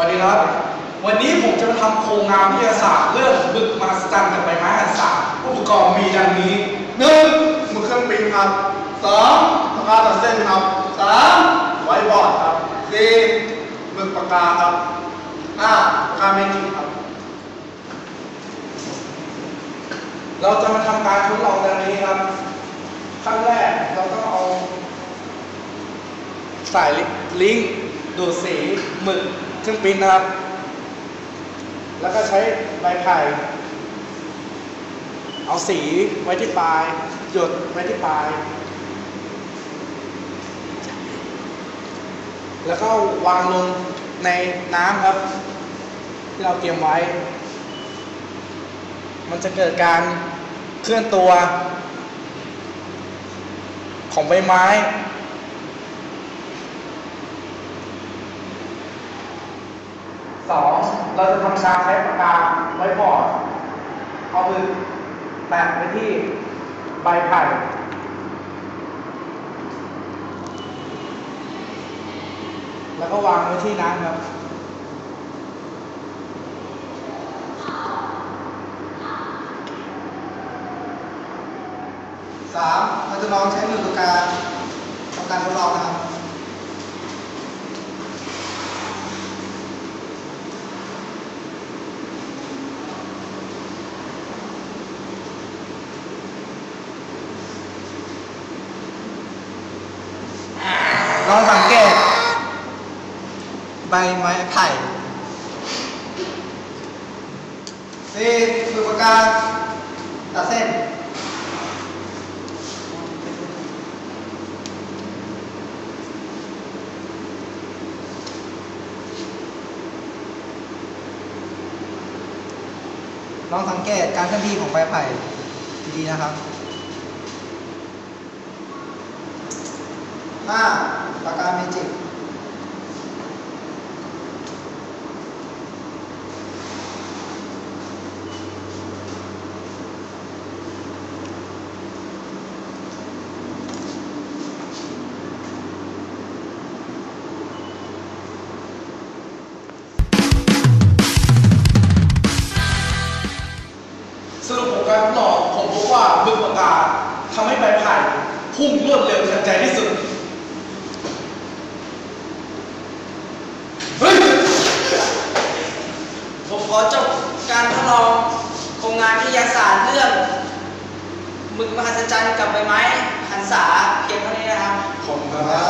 ครับ วันนี้ผมจะมาทำโครงงานวิทยาศาสตร์เรื่องบึกมหัศจรรย์กับใบไม้หันษาอุปกรณ์มีดังนี้หนึ่งมือเครื่องปริ้นครับสองปากกาตัดเส้นครับสามไวท์บอร์ดครับสี่หมึกปากกาครับห้าปากกาเมจิกครับ เราจะมาทำการทดลองดังนี้ครับขั้นแรกเราต้องเอาสายลิงก์ดูดสีหมึก เครื่องปิ้นนะครับ แล้วก็ใช้ใบไผ่เอาสีไว้ที่ปลาย หยดไว้ที่ปลาย แล้วก็วางลงในน้ำครับ ที่เราเตรียมไว้ มันจะเกิดการเคลื่อนตัว ของใบไม้ สองเราจะทำการใช้ปากกาไว้บอร์ดเอามือแตะไปที่ใบไผ่แล้วก็วางไว้ที่น้ำครับสามเราจะลองใช้มือปากกาทำการทดลองนะครับ ลองสังเกต ใบไม้ไผ่สี่มือปากกาตัดเส้นลองสังเกตการเคลื่อนที่ของใบไผ่ดีๆนะครับห้า ปากกาเมจิกสรุปของการทดลองผมพบว่าบึกปากกาทำให้ใบไผ่พุ่งรวดเร็วทันใจที่สุด เฮ้ย ผม ขอจบการทดลองโครงงานวิทยาศาสตร์เรื่องหมึกมหัศจรรย์กับใบไม้หันษาเพียงเท่านี้นะครับผมครัรับ